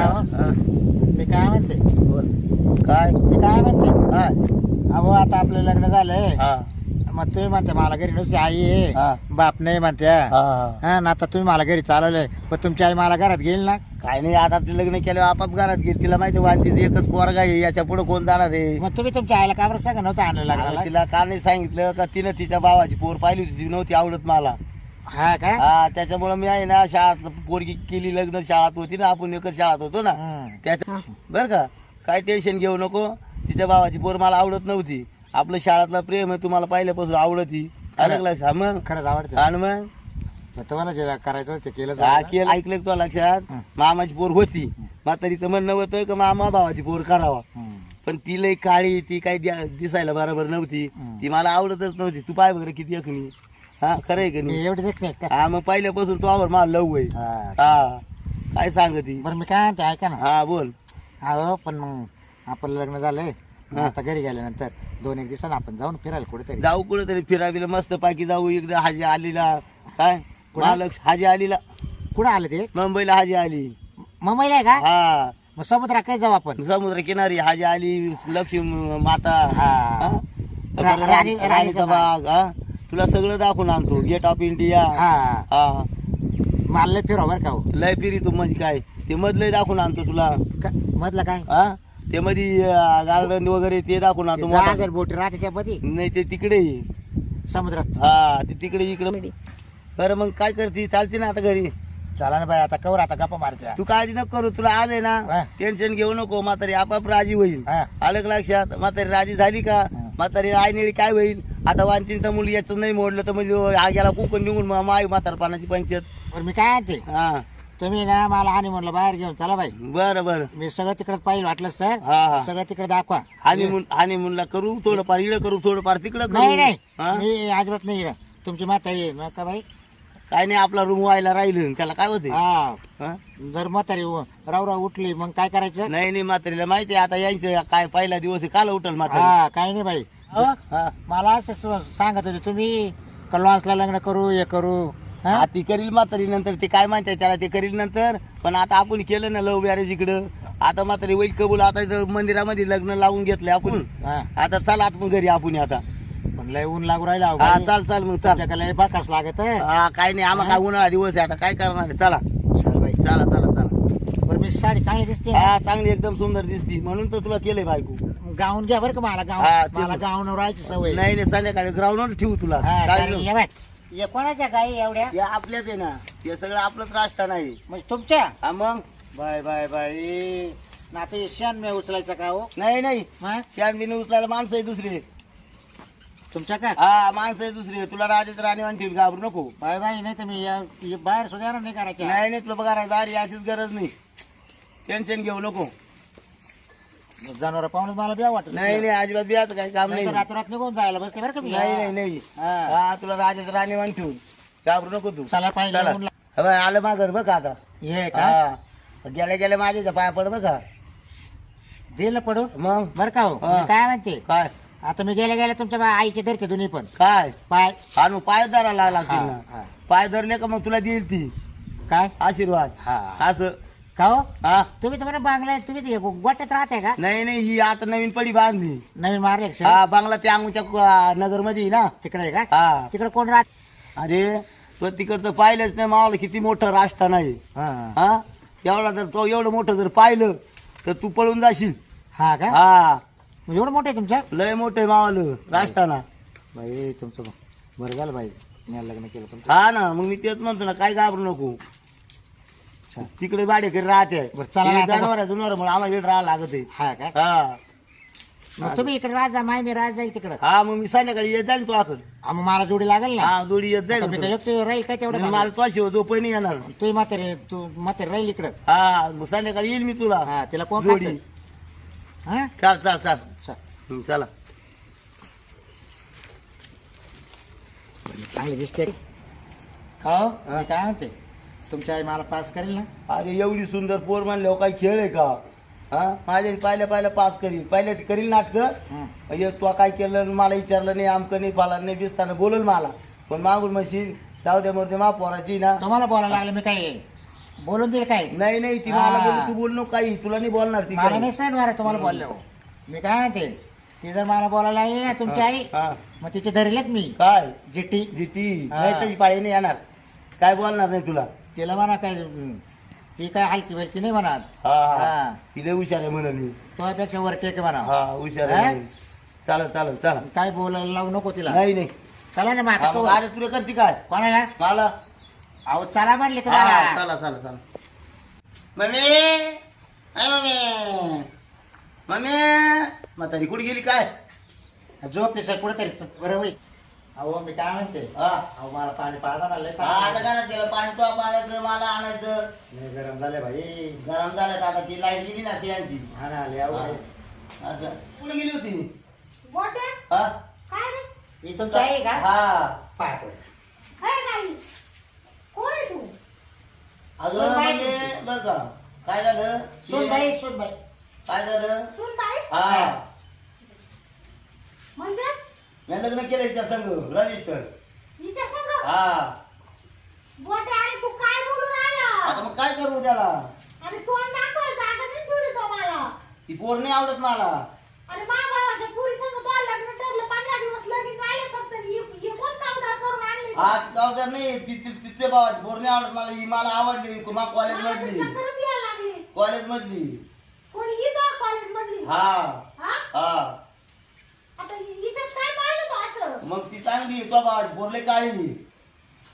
हा, मी काय म्हणते बोल. काय? मी काय म्हणते अहो आता आपलं लग्न झालंय. हा. मग तुम्ही म्हणते मला घरी नुसती आई आहे. बाप नाही म्हणत्या. हा, हा. हा ना आता तुम्ही मला घरी चालवलंय. पण तुमची आई मला घरात घेईल ना? काय नाही आता ते लग्न केलं आपाप घरात गेली तिला माहिती वाणतीच एकच पोरगा आहे. याच्यापुढे कोण जाणार आहे? मग तुम्ही तुमच्या आईला का बरं सांगा नव्हतं आणलं अगं, लग्नाला? तिला का नाही सांगितलं का तिनं तिच्या भावाची पोर पाहिली होती. ती नव्हती आवडत मला. हा का हा त्याच्यामुळे मी आहे ना शाळात पोरगी केली लग्न शाळात होती ना आपण एकच शाळात होतो ना. हं. त्याच्या बर का? काय टेन्शन घेऊ नको. तिच्या भावाची पोर मला आवडत नव्हती. आपलं शाळातलं प्रेम आहे तुम्हाला पहिल्यापासून आवडती अलग लक्षात? मग? खरंच आवडतं. आणि मग? मग तुम्हाला जे करायचं होतं ते केलं हा, ऐकलं तुला लक्षात? हं. मामाची पोर होती. म्हातारीचं म्हणणं होतं का मामा भावाची पोर करावा. हं. पण ती लई काळी ती काही द्या- दिसायला बरोबर नव्हती. हं. ती मला आवडतच नव्हती. तू पाय बरं किती एकणी हा खरं आहे का नाही? एवढी देख नाही का? हा मग पहिल्यापासून तो आवर मला लव आहे. हा. हा. काय सांगती? बरं मी काय म्हणते ऐका ना. हा बोल. अहो पण मग आपलं लग्न झालंय. मग. आता घरी गेल्यानंतर दोन एक दिवसानं आपण जाऊन फिरायला कुठेतरी. जाऊ कुठेतरी फिरावीला मस्त पाकी जाऊ इकडे हाजी आलीला. काय? कुठं? महालक्ष हाजी आलीला. कुठं आले ते? मुंबईला हाजी आली. मुंबईला आहे का? हा. मग समुद्रात काय जाऊ आपण? समुद्र किनारी हाजी आली लक्ष्मी माता. हा. हा? रा- राणी- राणी- राणीचा राणीचा बाग हा? तुला सगळं दाखवून आणतो. गेट ऑफ इंडिया हा. हा. मला लय फिराव बरं का हो. लय फिरी तू म्हणजे काय? ते मधलं दाखवून आणतो तुला. का- मधलं काय? हा? ते मध्ये गार्डन वगैरे ते दाखवून आणतो मोठा. बोट राहते त्या मध्ये नाही ते तिकडे. समुद्रात. हा ते तिकडे इकडे. बरं मग काय करते? चालते ना आता घरी. चला ना बाई आता कवर आता गप्पा मारत्या. तू काळजी नको करू तुला आज आहे हा. ना टेन्शन घेऊ नको म्हातारी आपाप राजी होईल. हा. आलं का लक्षात? म्हातारी राजी झाली का? हा. म्हातारी आईनेळी काय होईल? आता वांतींचा मुली याचं नाही मोडलं तर म्हणजे गेला कुंकून निघून मग माय म्हातारपणाची पंचायत. बरं मी काय म्हणते? हा. तुम्ही ना मला आणि म्हणलं बाहेर घेऊन चला बाई. बरं बरं. मी सगळं तिकडे पाहिजे वाटलं सर हा हा. सगळं तिकडे दाखवा. हानिमून हानिमूनला करू थोडंफार इकडं करू थोडंफार तिकडं नाही करू. नाही हा? मी अजिबात नाही येणार. तुमची म्हातारी आहे का बाई. काय नाही आपला रूम व्हायला राहिलं त्याला काय होते हा. जर म्हातारी राव राव उठली मग काय करायचं? नाही नाही म्हातारीला माहिती आहे आता यांचं काय पहिला दिवस आहे काल उठल म्हातारी. हा काही नाही बाई. अहो, हा. मला असं स- सांगत होते तुम्ही कलवासला लग्न करू हे करू. हा? हा, ती करील म्हातारी नंतर ते काय म्हणते त्याला ते करील नंतर. पण आता आपण केलं ना लव्ह मॅरेज इकडं. आता म्हातारी होईल कबूल आता इथं मंदिरामध्ये लग्न लावून घेतलंय आपण. हा. आता चला आता पण घरी आपण आता. लय ऊन लागू राहिला हा. चाल चाल मग चाल. लय बाकास लागत आहे. हा काय नाही आम्हाला काय उन्हाळा दिवस आहे आता काय करणार आहे? चला. बाई. चला चला चला. बरं मी साडी चांगली दिसते? हा चांगली एकदम सुंदर दिसती. म्हणून तर तुला केलंय बायको. गाऊन घ्या बरं का मला हा, गाऊन? ते मला. गाऊन राहायची सवय. नाही नाही संध्याकाळी ग्राउंडवर ठेवू तुला. हा, हे कोणाच्या गाई एवढ्या? हे आपल्याच आहे ना. हे सगळं आपलंच राष्ट्र नाही. म्हणजे तुमच्या? हा मग? Bye bye bye. ना आता हे शेण मी उचलायचं का हो? नाही नाही. मग शानबिनी उचलायला माणसं आहे दुसरी. तुमच्या का हा माणसं आहे दुसरी. तुला राजेश राणी म्हणते घाबरू नको. बाय बाय नाही तर मी या- बाहेर सुद्धा येणार नाही करायच्या. नाही नाही तुला बघा बाहेर याचीच गरज नाही. टेन्शन घेऊ नको. जनावर पाहून मला बिया वाटत नाही नाही अजिबात बियाचं काही काम नाही नाही. तर रात्रात निघून जायला बसते बरं का मी. नाही नाही नाही. हा. हा तुला राजेश राणी म्हण ठेवून घाबरू नको तू. चला पाहिजे चला. ऊन ला- हे बघ, आलं माझं बघ आता. हे का? हा. गेल्या गेल्या माझ्या पाया पड बघ. दिलं पडून? मग? बरं का हो. हा. मी काय म्हणते? काय? आता मी गेल्या गेल्या तुमच्या बा- आईचे धरते दोन्ही पण. काय? पाय. आणू पाय धरायला लागतील हा, ना हा. पाय धरले का मग तुला देईल ती. काय? आशीर्वाद. हा. असं. का हो? हा. तुम्ही तर म्हणा बांगला तुम्ही ते गोट्यात राहते का? नाही नाही ही आता नवीन पडी बांधली. नवीन मारले का हा बांगला त्या अंगूच्या नगरमध्ये ना. तिकडे आहे का? हा. तिकडे कोण राहत? अरे तो तिकडचं पाहिलंच नाही मावाला किती मोठं राष्ट्र नाही. हा. हा? एवढा जर तो एवढं मोठं जर पाहिलं तर तू पळून जाशील. हा का? हा. एवढं मोठं आहे तुमच्या? लय मोठं आहे मावालं राष्ट्राना बाई तुमचं बरं झालं बाई. मी लग्न केलं तुमचं. हा ना मग मी तेच म्हणतो ना काय घाबरू नको. तिकडे भाडेकरी राहते. बरं, चला ना आता. जनावर जनावर म्हणून आम्हाला इकडे राहायला लागत आहे. हा का? हा. मग तुम्ही इकडे राहत जा माय मी राहत जाईल तिकडं. हा मग मी संध्याकाळी येत जाईल तू असं हा, मग मला जोडी लागेल ना? हा जोडी येत जाईल मी तर. एकटी राहील काय तेवढं मला तो शिव झोप नाही येणार तू म्हातारे तू म्हातारे राहील इकडं. हा मग संध्याकाळी येईल मी तुला. हा तिला कोण जोडी. खातं? हा? चाल चाल चाल. चल. चांगली दिसते. का हो? मी काय म्हणते? तुमची आई मला पास करेल ना? अरे एवढी सुंदर पोर म्हणले काही खेळ आहे का? हा? माझ्या पाहिल्या पाहिल्या पास करील. पहिल्या ती करील नाटक? हं. म्हणजे तू काय केलं? आणि मला विचारलं नाही आमकं नाही पाला नाही दिसताना बोलल मला. पण मागून म्हणशील जाऊ दे मध्ये मा पोराची ना. तुम्हाला बोलायला लागलं मी काय बोलून दे काय? नाही नाही ती मला हा. बोलली, तू बोल नको काही. तुला नाही बोलणार ती मला काही. नाही सण मारा तुम्हाला बोलले मी काय म्हणते? ती जर मला बोलायला आहे ना तुमची आई हा. मग तिचे धरलेत मी. काय? जिट्टी. जिती हा. नाही त्याची पाळी नाही येणार. काय बोलणार नाही तुला? तिला म्हणा काय हम्म, ती काय हलकी वलकी नाही म्हणत. हा हा. हा. तिला हुशार आहे म्हणून मी. तुझ्यापेक्षा वर टेक म्हणा. हा हुशार हा? आहे चालत चालत चला. काय बोलायला लावू नको तिला. नाही नाही. चला ना मग हा, आता मग तू अरे तुला करते काय? कोणाला? मला. अहो चला म्हणले हा, तुम्हाला चला चला चला. मम्मी! अय मम्मी! मम्मी म्हातारी कुठे गेली काय? झोप सर कुठेतरी बरं होईल. अहो मी काय म्हणते? हा. अहो मला पाणी पाहता ना लय हा, आता ना त्याला पाणी तो आणायचं मला आणायचं. लय गरम झाले भाई. गरम झालं तर आता ती लाइट गेली ना ती आणखी हा ना आहे. असं. कुठे गेली होती? गोट्या हा. काय रे? ही आहे का? हा. पाय पड. काय नाही. कोण आहे तू? अगं सोनबाई. म्हणजे बरं का. काय झालं? सुन बाई सुन बाई काय झालं? सुन बाई. हा. म्हणजे? मी लग्न केलंय त्या संघ रजिस्टर. हिच्या संग? हा. गोट्या आणि तू काय बोलून आता मग काय करू त्याला? आणि तोंड दाखवायचं आता नाही ठेवली तो मला ती पोर नाही आवडत मला. आणि मा गावाच्या पुरी संग तो लग्न ठरलं पंधरा दिवस लगीन राहिले फक्त. ही- ही कोण करून आणली? हा ती नाही ती ती- तिथे भावाची पोर नाही आवडत मला. ही मला आवडली कॉलेज मला तर मधली. चक्करच यायला लागली. कॉलेज मधली. कोणी ही तो कॉलेज मधली? हा. हा? आता हिच्यात काय पाहिलं तो असं? मग ती चांगली तो पोर लय काळी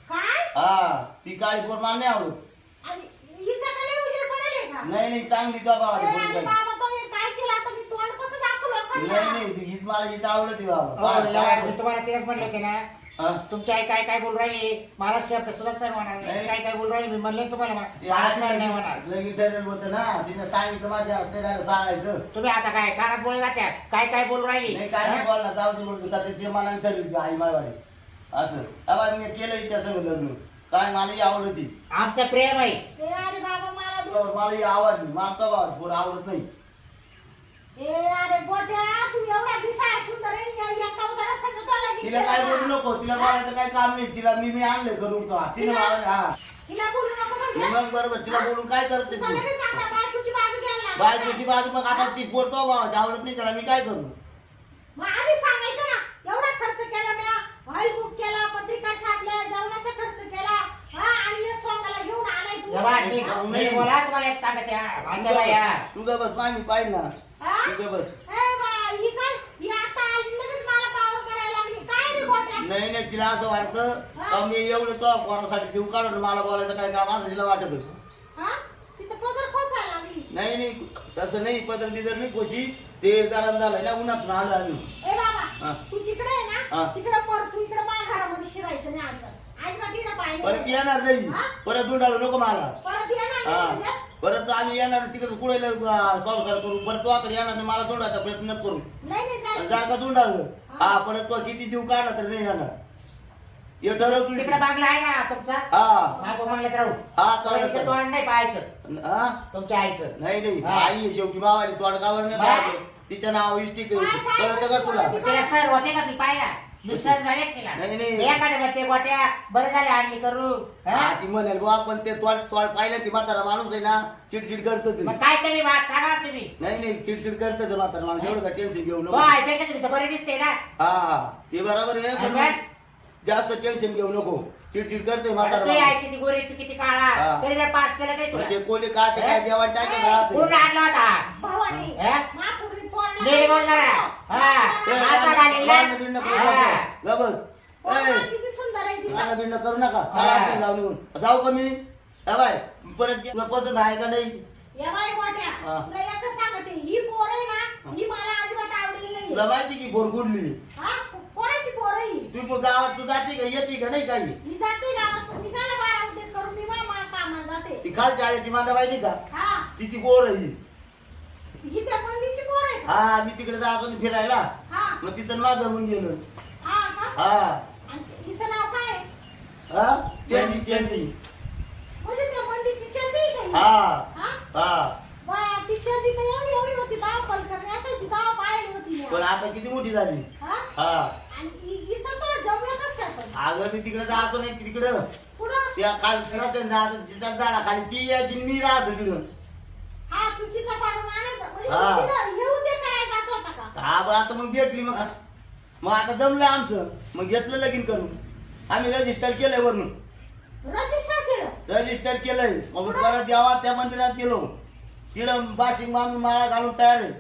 काय? हा ती काळी पोर मला नाही आवडत. आणि हिचा कडे उजेड पडेल का? नाही नाही चांगली तो भावाची ए, पोर अरे काळी. बाबा तो हे काय केलं? आता मी तोंड कसं दाखवलं नाही अखंड? नाही ती हीच मला हीच आवडते बाबा. हो, मी तुम्हाला तिला म्हणलं होते ना? तुमची आई काय काय बोलू राहिली? मला शब्द सुद्धा सर म्हणाल नाही. काय काय बोलू राहिली? मी म्हणले तुम्हाला ती मला सर नाही म्हणाल लगेच होतं ना. तिने सांगितलं माझ्या सांगायचं. तुम्ही आता काय कानात बोल जात्या काय काय बोलू राहिली? नाही काय नाही हा? बोलला जाऊ दे म्हणतो. का ते- ठरली की आई मायवाडी असं. आता मी केलं इच्छा लग्न. काय मला ही आवडती आमचं प्रेम आहे. अरे बाबा मला मला ही आवडली. मला तो आवडत नाही. ए, अरे गोट्या तू एवढा दिसा सुंदर आहे या- या कवदारा संग तो लगीन तिला काय. बोलू नको तिला बोलायचं काय काम नाही तिला मी मी आणलं करून तो तिला- हा. तिला बोलू नको म्हणजे मग बरोबर तिला बोलून काय करते तू? लगेच आता बायकोची बाजू घ्यायला लागली. बायकोची बाजू मग आता ती पोर तो बाबा आवडत नाही त्याला मी काय करू? मग आधी सांगायचं ना एवढा खर्च केला मी ऑइल बुक केला पत्रिका छापल्या जेवणाचा खर्च केला हा आणि या सोंगाला घेऊन आलाय तू. या बा, ती-? मी बोला तुम्हाला एक सांगते हा. बस मामी पाहिजे ना. हा? तू ग बस. ए बा, ही काय? ही आता आली लगेच मला पावर करायला लागली. काय रे गोट्या? नाही नाही तिला असं वाटतं का मी एवढं तो कोणासाठी जीव काढून मला बोलायचं काय काम असं तिला वाटत हा? तिथं पदर खोसायला लागली. नाही नाही तसं नाही पदर बिदर नाही कोशी. ते गरम झालंय ना उन्हात आलं आम्ही. ए हा. बाबा तू तिकडे आहे हा. ना तिकडे पर तू इकडे माझ्या घरामध्ये शिरायचं नाही पाहिजे परत येणार नाही? परत उंडाळू नको मला. परत येणार नाही हा? परत आम्ही येणार तिकडे कुठे संसार करू परत तो आकडे येणार नाही. मला तोंडाचा प्रयत्न करू. जर का हा. परत तो किती जीव काढला तर नाही येणार. हे ठरव तिकडे बांगला आहे ना तुमचा? हा. राहू. हा इथे तोंड नाही पाहायचं. हा? तुमच्या आईचं. नाही नाही. हा. आई आहे शेवटी. मावाली तोडगावर नाही. पाहिजे तिचं नाव बाय, कळतं का. तिला? सर होते का मी पाहिला? का तिला. नाही, नाही. मी एखाद्या गोट्या बरं झाले आणली करू हा? हा, ती म्हणेल बुवा पण ते तोड तोड पाहिलं ती म्हातारा माणूस आहे ना चिडचिड करतच मग काय कमी बात सांगा तुम्ही. नाही नाही चिडचिड करतच म्हातारा माणूस एवढं का टेन्शन घेऊ हो नको ऐकायचं तुम्ही तर बरे दिसते ना. हा ते बरोबर आहे पण जास्त टेन्शन घेऊ नको. चिडचिड करते म्हातारा आहे माणूस. किती गोरी तू किती काळा हा. तरी जर पास केलं म्हणजे तुला? कोणी काय ते काय जेवण राहते आणला होता? भावानी हा? पोरला- नीट बोल जरा. हा. असा घालील ना? करू हा. नको. ए, किती सुंदर आहे करू चला हा. आपण जाऊ निघून जाऊ का मी? हा बाय परत तुला पसंत आहे का नाही? या बाई गोट्या, हा. तुला एकच सांगते ही पोर आहे ना ही. मला अजिबात आवडली नाही तुला माहिती की बोर कुठली? हा? कोणाची पोर आहे ही? तू मग गावात तू जाते का? येते का? नाही काही? मी जाते गावात निघाला बारा उद्या करून मी मामा कामाला जाते. ती खालची आळ्याची माता बाई का? हा. तिची बोर आहे ही. त्या बंदीची पोर आहे का? मी तिकडे जातो ना फिरायला. हा. मग तिथं माझं होऊन गेलं. हा का? हा. आणि हिचं नाव काय आहे? हा? चेंदी चेंदी. म्हणजे त्या बंदीची चंदी आहे का ही? हा. हा? हा. बा ती चंदी तर एवढी एवढी होती दाव पलकर असायची दाव पाहिली होती मी. पण आता किती मोठी झाली. हा? हा. आणि हि- हिचं तर जमलं कसं काय पण. अगं मी तिकडे जातो नाही तिकडं. पुढं त्या खाली राहते ना तिच्या झाडाखाली ती यायची मी राहत तिथं. हा तू चिचा पाडून आणायचा म्हणजे हा. तू तिथं येऊ दे करायला जात होता का? हा बा आता मग भेटली मग. मग आता जमलं आमचं. मग घेतलं लगीन करून. आम्ही रजिस्टर केलंय वरून. रजिस्टर केलं? रजिस्टर केलंय. मग परत यावा त्या मंदिरात गेलो. तिथं बाशिंग मारून माळा घालून तयार आहे.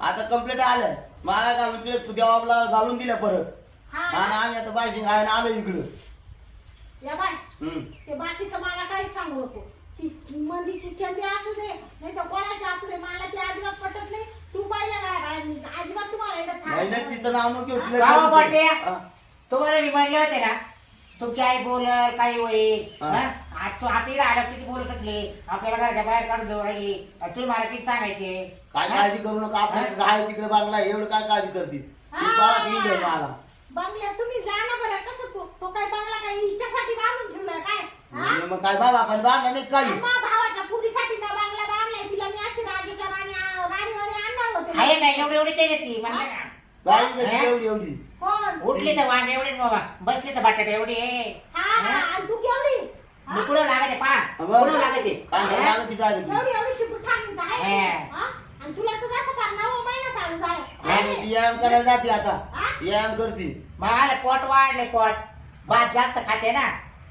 आता कंप्लीट आलंय. माळा घालून तिथे देवाला घालून दिल्या परत. हा. आणि आम्ही आता बाशिंग आहे आलो इकडं. या बाय. हम्म. ते बाकीचं मला काहीच सांगू नको. ती मंदीची चंदी असू दे नाही तर कोणाची असू दे मला ती अजिबात पटत नाही तू पाहिजे? अजिबात तुम्हाला एवढं नाही ना थांब तिचं नाव नको घेऊ, तिला गावा घेऊन पाट्या. जा. हा. तुम्हाला मी म्हणले होते ना तुमची आई बोल काही होईल हा. हा? आज तू आता इकडे आला किती बोलत होतली आपल्याला घराच्या बाहेर काढून जाऊ राहिली आणि तुम्ही मला किती सांगायचे काय हा? काळजी करू नका आपल्या आहे तिकडे बांगला एवढं काय काळजी करते हा. मला बंगल्यात तुम्ही जा ना बरं कसं तो तो काय बंगला काय हिच्यासाठी बांधून ठेवलाय काय? म्हणजे मग काय बाबा आपण बांधला नाही मग भावाच्या पुरीसाठी ना बंगला बांधलाय. तिला मी अशी राजेच्या राणी राणीवाणी आणणार होते. आहे ना एवढी एवढी ते ती म्हणलं ना. बाळी कशी हा? एवढी एवढी. कोण? उठली. तर एवढी बाबा. बसली तर बटाटे एवढी. आहे. हा हा हा? आणि तू केवढी? हा? मी कुठं लागायचे पा बरं. कुठं लागायचे. काय हा? लागत ती काय एवढी एवढी शिपूट ठाकली आहे? हा. हा? आणि तुला तर जसं फार नववा महिना चालू झाला. नाही, ती व्यायाम करायला जाते आता. हा? व्यायाम करते. मला पोट वाढले पोट. भात जास्त खाते ना.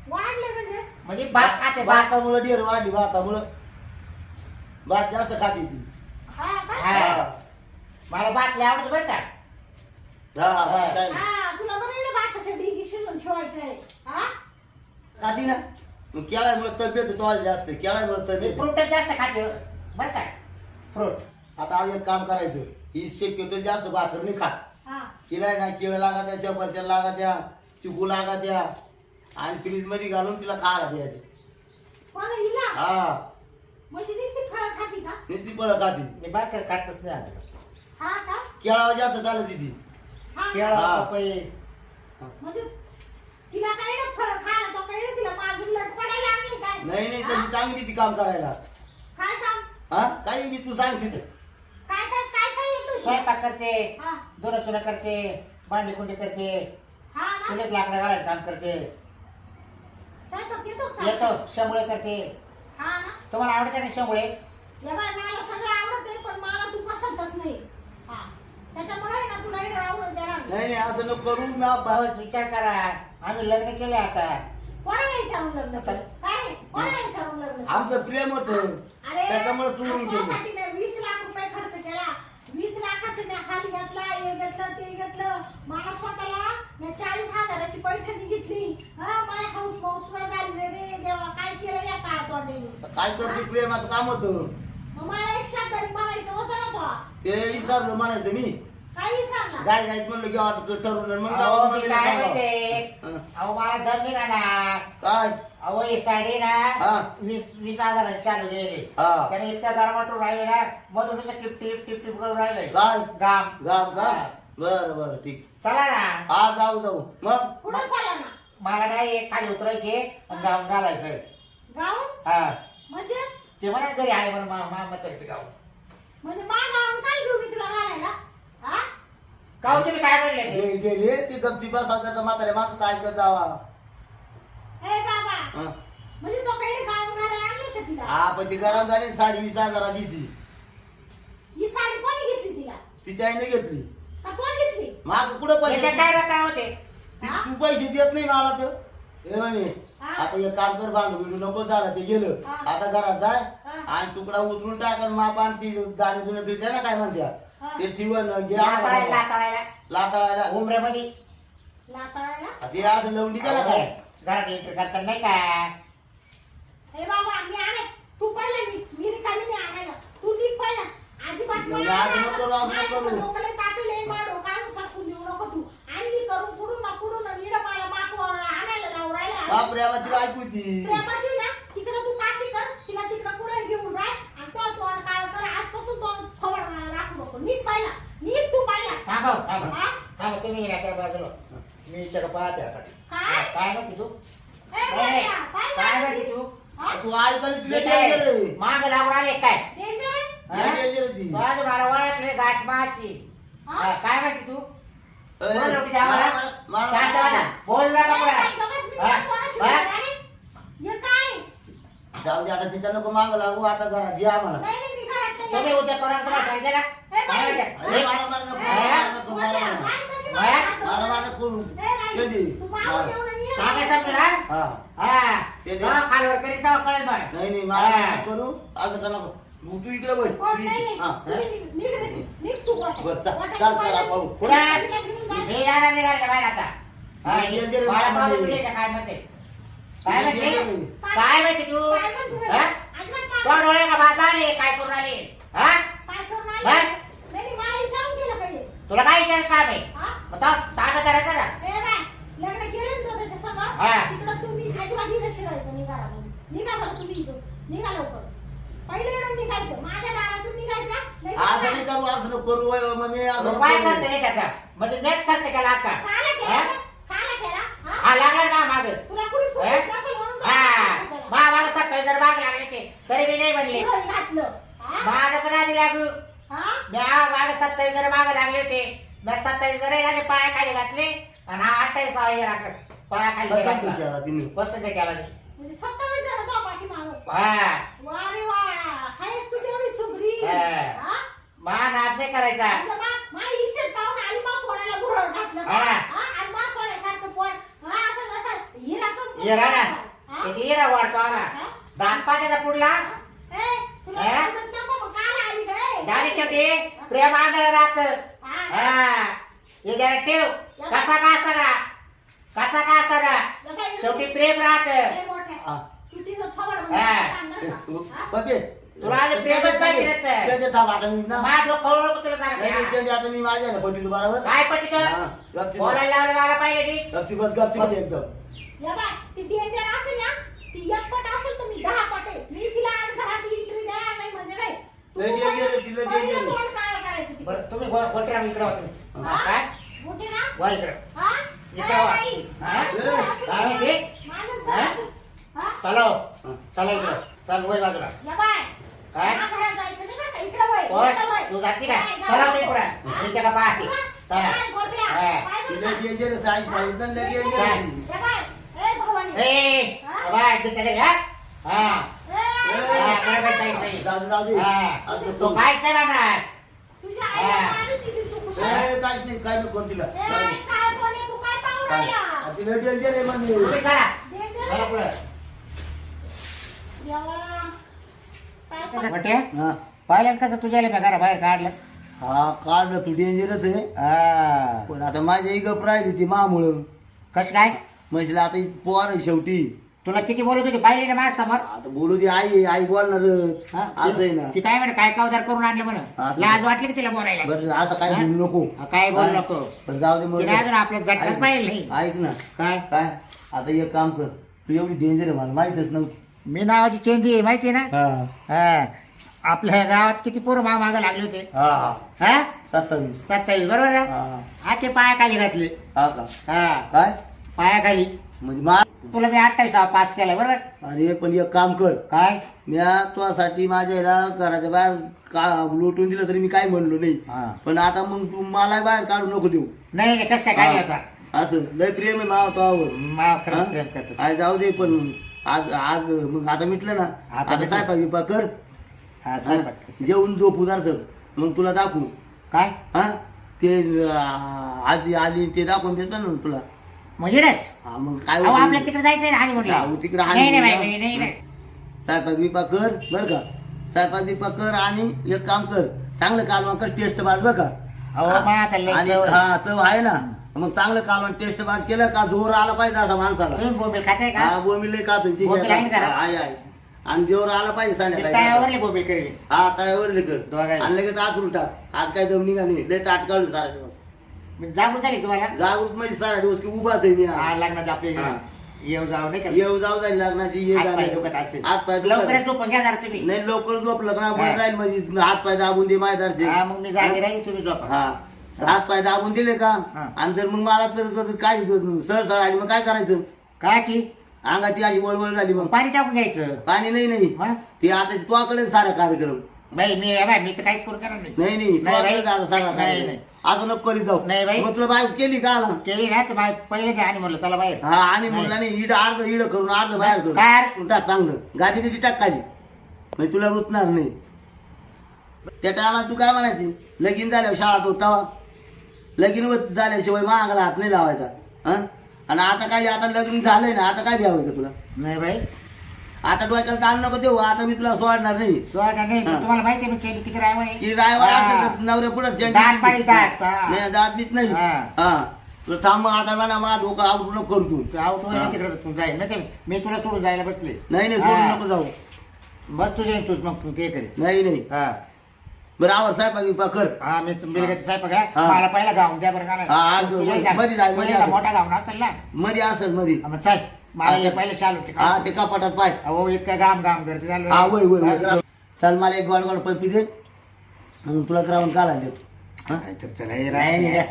वाढले म्हणजे? म्हणजे भात खाते भात भातामुळं डेर वाढली भातामुळं. भात जास्त खाते ती. हा का? हा. हा मला भात लय आवडत बरं का. हा, भात काय नाही. हा तुला बरं आहे ना भाताच्या डिगी शिजून ठेवायचे आहे. हा? खाती ना. मग केळामुळे तब्येत वाढली जास्त केळामुळे मी तब्येत फ्रूट जास्त खाते हो. बरं का. फ्रूट. आता आज एक काम करायचं ही शक्यतो जास्त भाकर नाही खात. हा. तिला ना केळं लागा त्या चपरचन लागा त्या चिकू लागा त्या आणि फ्रीजमध्ये घालून तिला खायला द्यायचे. पण हिला? हा. म्हणजे नुसती फळं खाती का? नुसती फळं खाती. मी खातच नाही आता. हा का? केळावर जास्त चालत ती हा. केळं हा. पपई. म्हणजे तिला काही ना फळं खायला तो काही तिला बाजून लट पडायला आणली काय? नाही नाही हा? तशी चांगली ती काम करायला. काय काम? हा? काही मी तू सांगशील काय काय काय काय येतो स्वयंपाक करते हा. दोन चुला करते भांडी कुंडी करते हा ना? चुलीत लाकडं घालायचं काम करते. स्वयंपाक येतो का? येतो चांगला? शेंगुळे करते. हा ना? तुम्हाला आवडते ना शेंगुळे या बाय मला सगळं आवडत आहे पण मला तू पसंतच नाही. हा. त्याच्यामुळे आहे ना तुला इकडे आवडत देणार नाही. नाही नाही असं नको करू. मी आप- भाऊ, विचार करा. आम्ही लग्न केले आता. कोणाला विचारून लग्न केलं? काय? कोणाला विचारून लग्न केलं? आमचं प्रेम होत. अरे त्याच्यामुळे चोरून केलं वीस लाख रुपये खर्च केला घेतला हे घेतलं ते घेतलं. मला स्वतःला मी चाळीस हजाराची पैठणी घेतली. हा माय हाऊस भाऊ सुद्धा झाली रे रे. देवा काय केलं या काळात वाटेल काय करते प्रेमाचं काम होतं. मग मला एक शब्दाने म्हणायचं होतं ना बुवा. ते विसरलो म्हणायचं मी. काही सांगला गाय जायचं म्हणलं की आता ठरवलं मग अहो, जाऊ मी मम्मीला काय सांगावं. म्हणते. अहो मला काय? अहो ही साडी ना. वीस वीस हजाराची चालू गेली. हा. त्याने इतका राहिले ना मधून नुसतं टिप टिप टिप टिप करून राहिले. काय? गाम गाव का? हा. बर बर ठीक. चला ना. हा जाऊ जाऊ. मग? पुढे चाला ना. मला नाही एक खाली उतरायचे आणि गाऊन घालायचं गाऊन हा. म्हणजे? ते म्हणा घरी आहे म्हणून मा मा म्हातारीचं गाव म्हणजे मा गाऊन काय घेऊ मी तुला घालायला? तुम्ही काय ते? ये गेले ते गमती बस त्याचा म्हातारे माझं काय कर जावा ए बाबा हं. म्हणजे तो काही गाऊन घालायला आणले का तिला हा पण ती गरम झाली साडी वीस हजाराची ती ही साडी कोणी घेतली तिला तिच्या आईने घेतली का कोण घेतली माझं कुठं पैसे याच्यात काय होते ती- तू पैसे देत नाही मला तर हे म्हणे हा. आता एक काम कर बांधू बिडू नको झालं ते गेलं हा. आता घरात जाय हा. आणि तुकडा उचलून टाक आणि माप आणि ती दाणे जुने फिरते ना काय म्हणत्या. ते ठेवून घे लाताळायला लाताळायला. लाताळायला. उमऱ्यामध्ये लाताळायला? ते असं लवणी केला काय घरात एंट्री करता नाही का? हे बाबा मी आणत तू पहिला मी मी रिकामी नाही आणायला. तू निघ पहिला. अजिबात नाही, मला असं नको करू, असं नाही, नको करू. डोक्याला तापेल आहे, मला डोकायला साकून देऊ नको तू. आणि मी करून कुडून ना कुडून निडं मला माप आणायला जाऊ राहिला. बाप रे आवाज तिला ऐकू ती प्रेमाची ना? तिकडे तू काशी कर तिला तिकडे पुढे घेऊन राह आणि तो तोंड काळ कर आजपासून तो थोड मला दाखवू नको निघ पहिला निघ तू थांबव हा? थांबव तुम्ही गेला त्या बाजूला मी इकडे पाहते आता काय? काय माहिती तू ए, काय बेटा, काय काय माहिती? तू हा? तू ऐकायला तिला मी काय danger आहे. माग लागून आले काय Danger आहे? हा? लय danger आहे ती. तू आज मला ओळखले गाठ माची हा? काय माहिती तू बोल मला. मला- मला- शांत बसा. बोल ना ए, नको बाई, गप्प बस, मी? कोणाशी? बोलणार आहे? जाऊ दे आता तिच्या नको माग लागू आता घरात ये आम्हाला नाही नाही मी घरात नाही तुम्ही येणार. उद्या करा तुम्हाला सांगितलं ना करू असं का नको. मग तू इकडे. बिडीचं काय म्हणते. तू. डोळे का बात आले? काय करून आले? हा काय करून आली? बाय. नाही, नाही, मला विचारून केलं पाहिजे. तुला काय विचारायचं काम आहे हा? मग तस करायचं ना ए बाय, लग्न केलं ना तू त्याच्या संग? हा. तिकडं तुम्ही अजिबात इकडं शिरायचं नाही घरामध्ये. निघा बरं तुम्ही इथून. निघा लवकर. पहिले इकडून निघायचं. माझ्या दारातून निघायचं. नाही तर असं काय? नाही करू असं नको करू वय, मग मी असं नको काय करू. खर्च नाही त्याचा म्हणजे नेक्स्ट खर्च केला का काला केला? हा? काला केला? हा? हा लागला ना माग तुला कुणी पुसत नसेल म्हणून तुला हा पुसत केला. मा मला सकाळी जर माग लागले ते तरी मी नाही म्हणले घातलं. हा? माग पण आधी लागू मी माग सत्तावीस जर माग लागले होते मी सत्तावीस जर आहे पाया खाली घातले आणि हा अठ्ठावीस लागले पाया खाली कसं घातला केला तिने? पसंत केला मी म्हणजे सत्तावीस जण तो पाठीमागं. हा वा रे वा. हायस तू तेवढी सुगरी. हा. हा? मा नाद नाही करायचा म्हणजे मा- माझी इस्टेट पाहून आली मा पोराला बुरळ घातलं का? हा. हा? आणि मा सोन्यासारखं पोर. हा, असं नसं. हिराचं येरा ना हा? किती येरा वाढतो आला हा? दान पाण्याचा पुढला ए, तुला हा? एवढंच नको मग काला दाणी शेवटी प्रेम आंधळ राहत. हा. हा. जरा ठेव. कसा का असरा कसा का बाई, शेवटी प्रेम राहत. तुला आले प्रेमच पाहिजे रे, सर. ते- ते थांब आता मी ना मा डोकं खवळलं तुला नाही, नाही, सांगते चेंज आता मी माझ्या ना पटील बरोबर. काय हा. बोलायला लावलं मला पाहिजे ती. बस गपची बस एकदम. या बाय, ती डेंजर असेल ना ती एक पट असेल तर मी दहा पट आहे. मी तिला आज घरात एंट्री देणार नाही म्हणजे नाही तू लय काय करायचं तिकडे? बरं तुम्ही गोटरा इकडे होते हा? काय मोठी ना वा इकडं? इकडं काय वा. बाई? हा? माणूस घर असेल काय ना? म्हणते? माणूस घर? असेल. हा? चला हो. चला इकडं चल वय बाजूला या बाय, काय? वळ. तू जाती का चला. ते? मी त्याला पाहते? चला? हा. सांगितलं ना, लय ए. ए हा? बाय तू त्याला घ्या हा हा, काय काय जायचं. जाऊ दे, जाऊ दे. असं तो करू. काहीच नाही म्हणणार तुझ्या आईला. मारली तिने तू कुठं? ए, काहीच नाही काय नको तिला ए, जाऊ दे. काय बोलले तू काय पाहू काय? राहिला? तिला डेंजर आहे म्हणजे तुम्ही चला डेंजर चला आहे. पुढे देवा. काय कसं पाहू? वाटे हा पाहिलं कसं तुझ्याला मी घरा बाहेर काढलं हा काढलं तू डेंजरच आहे हा पण आता माझ्या आई गप राहिली ती मामुळं कस काय म्हणजे आता ही पोर आहे शेवटी तुला किती बोलत होती? पाहिली ना माझ्यासमोर आता बोलू दे आई आई बोलणारच. हा? असं आहे ना. ती काय म्हणे काय कावदार करून आणलं म्हण? असं. लाज वाटली की तिला बोलायला? बरं आता काय हा? बोलू नको. हा, काय बोलू? नको. बरं जाऊ दे मग. तिने अजून आपलं ऐक- पाहिलं नाही. ऐक ना. काय? काय? आता एक काम कर. तू एवढी डेंजर आहे मला माहितच नव्हती. मी नावाची चेंदी आहे माहिती आहे ना? हा. हा. आपल्या गावात किती पोरं मा मागं लागले होते? हा हा. हा? सत्तावीस. सत्तावीस बरोबर? ना हा. आखे पायाखाली घातले. हा का? हा. काय? पायाखाली. म्हणजे मा तुला मी अठ्ठावीस पास केलाय बरोबर? अरे पण एक काम कर. काय? मी तुझ्यासाठी माझ्या याला घराच्या बाहेर का लोटून दिलं तरी मी काय म्हणलो नाही. हा. पण आता मग तू मला बाहेर काढू नको देऊ. नाही नाही कसं काय होता असं लय प्रेम आहे माव तुझ्यावर माव खरंच प्रेम करतो आज जाऊ दे पण आज आज मग आता मिटलं ना. आता आता मिटलं. काय पाहिजे कर. हा साहेब जेवून झोपू जरासं. मग तुला दाखवू. काय? हा? ते आजी आली ते दाखवून देतो ना तुला. मग इकडेच हा मग काय अहो होतं? आपल्या तिकडे जायचंय ना जाऊ तिकडे नाही नाही हानी बाई, नाही नाही नाही. स्वयंपाक बिपाक कर बर का? स्वयंपाक बिपाक कर आणि एक काम कर. चांगलं कालवण कर टेस्ट बाज बर का? अहो मग आता लय आणि चव आहे. हा चव आहे ना? मग चांगलं कालवण टेस्ट बाज केलं का जोर आला पाहिजे असा माणसाला. तुम्ही बोंबील खाताय का? हा बोंबील लय खातो ठीक बोंबील आहे ना घरात? आहे आहे. आणि जोर आला पाहिजे ते संध्याकाळी. तळ्यावरले बोंबील करेल. हा तयावर कर. दोघांनी. आणि लगेच आत उलटा आज काय दम निघा नाही. लय ताट काढू सारा जागून झाली तुम्हाला? जागृत म्हणजे सारा दिवस की उभाच आहे मी. हा. लग्नाची आपली. येऊ जाऊ नाही का? येऊ जाऊ जाईल लग्नाची ये हात पाय. दुखत असेल. हात पाय दुखत लवकर झोपून घ्या जरा तुम्ही. नाही लवकर झोप लग्न हा. राहील म्हणजे हात पाय दाबून दे मायदारचे हा मग मी जागी राहील तुम्ही झोपा. हा. हात पाय दाबून दिले का? हा. आणि जर मग मला तर कधी काय सळसळ आली मग काय करायचं? काची? अंगाची अशी वळवळ झाली मग. पाणी टाकून घ्यायचं. पाणी नाही नाही. मग ते आता तुझ्याकडे सारा कार्यक्रम. बाई मी बाई मी तर काहीच करू करणार नाही. नाही नाही नाही, बाई. तुला आता सांगा नाही, काय. नाही. असं नको करीत जाऊ. नाही, बाई. मग तुला बायको केली का आला? केली ना तर बाई पहिले ते आणि म्हणलं चला बाहेर. हा आणि म्हणलं नाही. इड अर्ध इड करून अर्ध बाहेर करून. काय? तू टाक चांगलं गादी तिची टाक खाली? म्हणजे तुला रुतणार नाही. त्या टायमाला तू काय म्हणायची? लगीन झाल्यावर शाळा तो तवा. लगीन होत झाल्याशिवाय मागाला हात नाही लावायचा. हा? आणि आता काय आता लग्न झालंय ना आता काय द्यावं का तुला? नाही बाई. आता डोक्याला ताण नको देऊ आता मी तुला सोडणार नाही सोडा नाही पण. तुम्हाला माहिती आहे मी चेंडी किती रायवळ आहे की रायवर हा. असेल तर नवरे पुढे दात हा. बीत नाही हा. हा तुला थांब मग आता म्हणा मा डोकं आउट नको करू तू आउट होईल हा. तिकडे तू जाईल ना ते मी तुला सोडून जायला बसले नाही नाही सोडून हा. नको जाऊ बस तुझे तूच मग ते करी नाही नाही हा बरं आवर साहेब कर हा मी बिलगती साहेब बघा हा. मला पहिला गाऊन द्या बरं का हा, हा, मध्ये. मध्ये जाय, मध्ये पहिला जाय. मोठा गाऊन असेल ना मध्ये असेल मध्ये मग चल मला पहिलं होते हा ते कपाटात पाय. अहो इतकं गाम करते झालं हा वय वय वय. चल मला एक गोड गोड पैपी दे. मग तुला ग्राउंड काढायला देतो. हा? चला हे नाही, नाही, राय-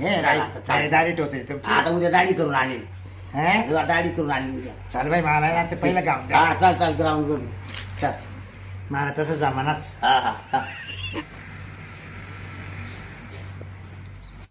हे राय- चला, चला. हे दाढी ठेवते तुमची. आता उद्या दाढी करून आणेल. हे? उद्या दाढी करून आणेल उद्या. चल बाई मला ना ते पहिलं गाऊन द्या. हा चाल चाल ग्राउंड करून चल. मला तसं जमानाच. हा हा हा.